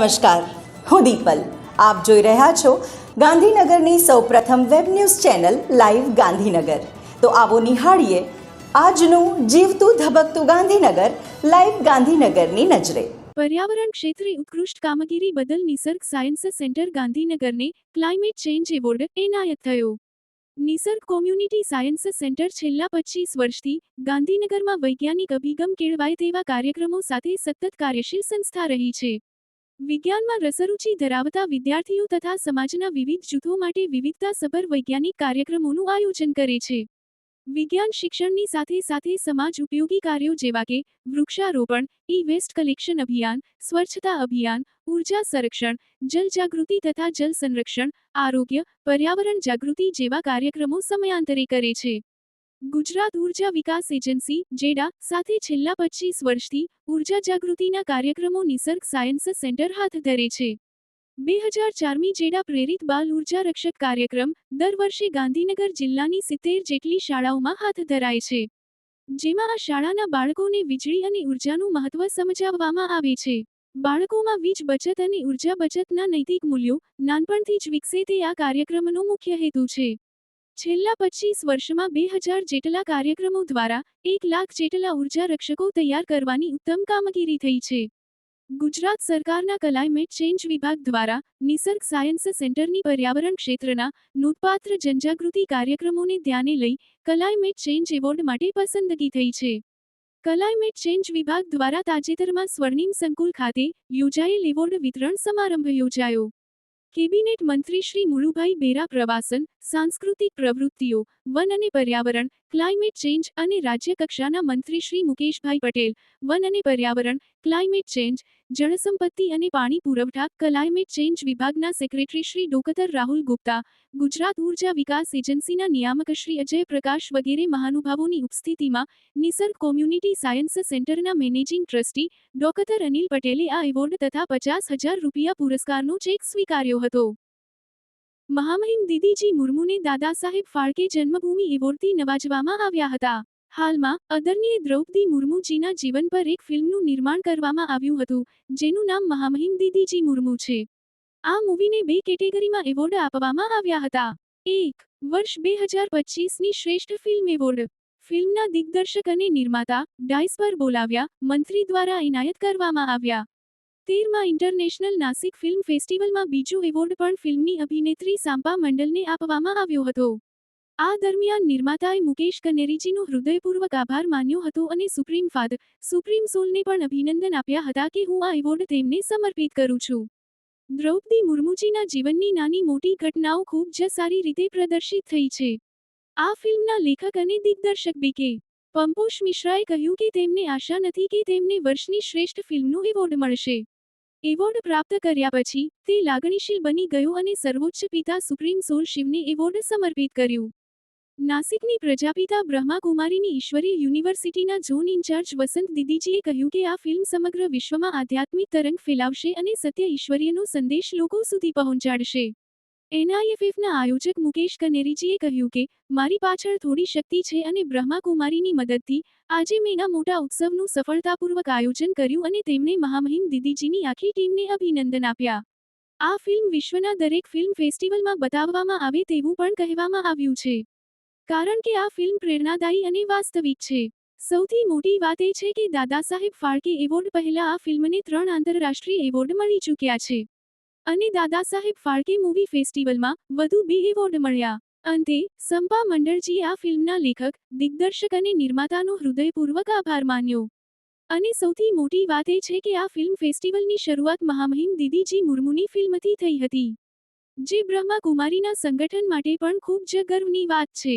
નમસ્કાર, હું દીપલ. આપ જોઈ રહ્યા છો ગાંધીનગરની સૌપ્રથમ web news channel live Gandhinagar. તો આવો નિહાળીએ આજનું જીવતું ધબકતું ગાંધીનગર, લાઈવ ગાંધીનગરની નજરે. પર્યાવરણ ક્ષેત્રે ઉત્કૃષ્ટ કામગીરી બદલ નિસર્ગ સાયન્સ સેન્ટર ગાંધીનગરને ક્લાઇમેટ ચેન્જ એવોર્ડ એનાયત થયો. નિસર્ગ કોમ્યુનિટી સાયન્સ સેન્ટર છેલ્લા પચીસ વર્ષથી ગાંધીનગરમાં વૈજ્ઞાનિક અભિગમ કેળવાય તેવા કાર્યક્રમો સાથે સતત કાર્યશીલ સંસ્થા રહી છે. વિજ્ઞાનમાં રસરૂચિ ધરાવતા વિદ્યાર્થીઓ તથા સમાજના વિવિધ જૂથો માટે વિવિધતાસભર વૈજ્ઞાનિક કાર્યક્રમોનું આયોજન કરે છે. વિજ્ઞાન શિક્ષણની સાથે સાથે સમાજ ઉપયોગી કાર્યો જેવા કે વૃક્ષારોપણ ઈ વેસ્ટ કલેક્શન અભિયાન, સ્વચ્છતા અભિયાન, ઊર્જા સંરક્ષણ, જલ જાગૃતિ તથા જલ સંરક્ષણ, આરોગ્ય, પર્યાવરણ જાગૃતિ જેવા કાર્યક્રમો સમયાંતરે કરે છે. ગુજરાત ઊર્જા વિકાસ એજન્સી, જેડા, સાથે છેલ્લા પચીસ વર્ષથી ઊર્જા જાગૃતિના કાર્યક્રમો નિસર્ગ સાયન્સ સેન્ટર હાથ ધરે છે. બે હજાર ચારમી જેડા પ્રેરિત બાલ ઊર્જા રક્ષક કાર્યક્રમ, દર વર્ષે ગાંધીનગર જિલ્લાની સિત્તેર જેટલી શાળાઓમાં હાથ ધરાય છે. જેમાં આ શાળાના બાળકોને વીજળી અને ઉર્જાનું મહત્વ સમજાવવામાં આવે છે. બાળકોમાં વીજ બચત અને ઊર્જા બચતના નૈતિક મૂલ્યો નાનપણથી જ વિકસે તે આ કાર્યક્રમનો મુખ્ય હેતુ છે. છેલ્લા પચીસ વર્ષમાં બે હજાર જેટલા કાર્યક્રમો દ્વારા એક લાખ જેટલા ઊર્જા રક્ષકો તૈયાર કરવાની ઉત્તમ કામગીરી થઈ છે. ગુજરાત સરકારના ક્લાઇમેટ ચેન્જ વિભાગ દ્વારા નિસર્ગ સાયન્સ સેન્ટરની પર્યાવરણ ક્ષેત્રના નોંધપાત્ર જનજાગૃતિ કાર્યક્રમોને ધ્યાને લઈ ક્લાઇમેટ ચેન્જ એવોર્ડ માટે પસંદગી થઈ છે. ક્લાઇમેટ ચેન્જ વિભાગ દ્વારા તાજેતરમાં સ્વર્ણિમ સંકુલ ખાતે યોજાયેલ એવોર્ડ વિતરણ સમારંભ યોજાયો. કેબિનેટ મંત્રી શ્રી મુળુભાઈ બેરા પ્રવાસન સાંસ્કૃતિક પ્રવૃત્તિઓ વન અને પર્યાવરણ ક્લાઇમેટ ચેન્જ અને રાજ્ય કક્ષાના મંત્રી શ્રી મુકેશભાઈ પટેલ, વન અને પર્યાવરણ ક્લાઇમેટ ચેન્જ જળસંપત્તિ અને પાણી પુરવઠા ક્લાઇમેટ ચેન્જ વિભાગના સેક્રેટરી શ્રી ડોકતર રાહુલ ગુપ્તા, ગુજરાત ઊર્જા વિકાસ એજન્સીના નિયામક શ્રી અજય પ્રકાશ વગેરે મહાનુભાવોની ઉપસ્થિતિમાં નિસર્ગ કોમ્યુનિટી સાયન્સ સેન્ટરના મેનેજિંગ ટ્રસ્ટી ડોકતર અનિલ પટેલે આ એવોર્ડ તથા પચાસ હજાર રૂપિયા પુરસ્કારનો ચેક સ્વીકાર્યો હતો. મહામહિમ દીદીજી મુર્મુને દાદા સાહેબ ફાળકે જન્મભૂમિ એવોર્ડથી નવાજવામાં આવ્યા હતા. હાલમાં અદરણીય દ્રૌપદી મુર્મુજીના જીવન પર એક ફિલ્મનું નિર્માણ કરવામાં આવ્યું હતું, જેનું નામ મહામહિમ દીદીજી મુર્મુ છે. આ મૂવીને બે કેટેગરીમાં એવોર્ડ આપવામાં આવ્યા હતા. એક, વર્ષ બે હજાર પચીસની શ્રેષ્ઠ ફિલ્મ એવોર્ડ. ફિલ્મના દિગ્દર્શક અને નિર્માતા ડાઇસ પર બોલાવ્યા, મંત્રી દ્વારા એનાયત કરવામાં આવ્યા. તેરમાં ઇન્ટરનેશનલ નાસિક ફિલ્મ ફેસ્ટિવલમાં બીજો એવોર્ડ પણ ફિલ્મની અભિનેત્રી સાંપા મંડલને આપવામાં આવ્યો હતો. આ દરમિયાન નિર્માતાએ મુકેશ કનેરીજીનો હૃદયપૂર્વક આભાર માન્યો હતો અને સુપ્રીમ ફાધર સુપ્રીમ સોલને પણ અભિનંદન આપ્યા હતા કે હું આ એવોર્ડ તેમને સમર્પિત કરું છું. દ્રૌપદી મુર્મુજીના જીવનની નાની મોટી ઘટનાઓ ખૂબ જ સારી રીતે પ્રદર્શિત થઈ છે. આ ફિલ્મના લેખક અને દિગ્દર્શક બીકે પંપોશ મિશ્રાએ કહ્યું કે તેમને આશા નથી કે તેમને વર્ષની શ્રેષ્ઠ ફિલ્મનો એવોર્ડ મળશે. એવોર્ડ પ્રાપ્ત કર્યા પછી, તે લાગણીશીલ બની ગયો અને સર્વોચ્ચ પિતા સુપ્રીમ સોલ શિવને એવોર્ડ સમર્પિત કર્યું. નાસિકની પ્રજાપિતા બ્રહ્માકુમારીની ઈશ્વરી યુનિવર્સિટીના ઝોન ઇન્ચાર્જ વસંત દીદીજીએ કહ્યું કે આ ફિલ્મ સમગ્ર વિશ્વમાં આધ્યાત્મિક તરંગ ફેલાવશે અને સત્ય ઈશ્વરીયનો સંદેશ લોકો સુધી પહોંચાડશે. એનઆઈએફએફના આયોજક મુકેશ કનેરીજીએ કહ્યું કે, મારી પાછળ થોડી શક્તિ છે અને બ્રહ્માકુમારીની મદદથી આજે મેં આ મોટા ઉત્સવનું સફળતાપૂર્વક આયોજન કર્યું અને તેમણે મહામહિમ દીદીજીની આખી ટીમને અભિનંદન આપ્યા. આ ફિલ્મ વિશ્વના દરેક ફિલ્મ ફેસ્ટિવલમાં બતાવવામાં આવે તેવું પણ કહેવામાં આવ્યું છે. કારણ કે આ ફિલ્મ પ્રેરણાદાયી અને વાસ્તવિક છે. સૌથી મોટી વાત એ છે કે દાદા સાહેબ ફાળકે એવોર્ડ પહેલા આ ફિલ્મને ત્રણ આંતરરાષ્ટ્રીય એવોર્ડ મળી ચૂક્યા છે. અને દાદા સાહેબ ફાળકે મૂવી ફેસ્ટિવલમાં વધુ બે એવોર્ડ મળ્યા. અંતે, સંપા મંડળજીએ આ ફિલ્મના લેખક, દિગ્દર્શક અને નિર્માતાનો હૃદયપૂર્વક આભાર માન્યો. અને સૌથી મોટી વાત એ છે કે આ ફિલ્મ ફેસ્ટિવલની શરૂઆત મહામહિમ દીદીજી મુર્મુની ફિલ્મથી થઈ હતી. જે બ્રહ્મા કુમારીના સંગઠન માટે પણ ખૂબ જ ગર્વની વાત છે.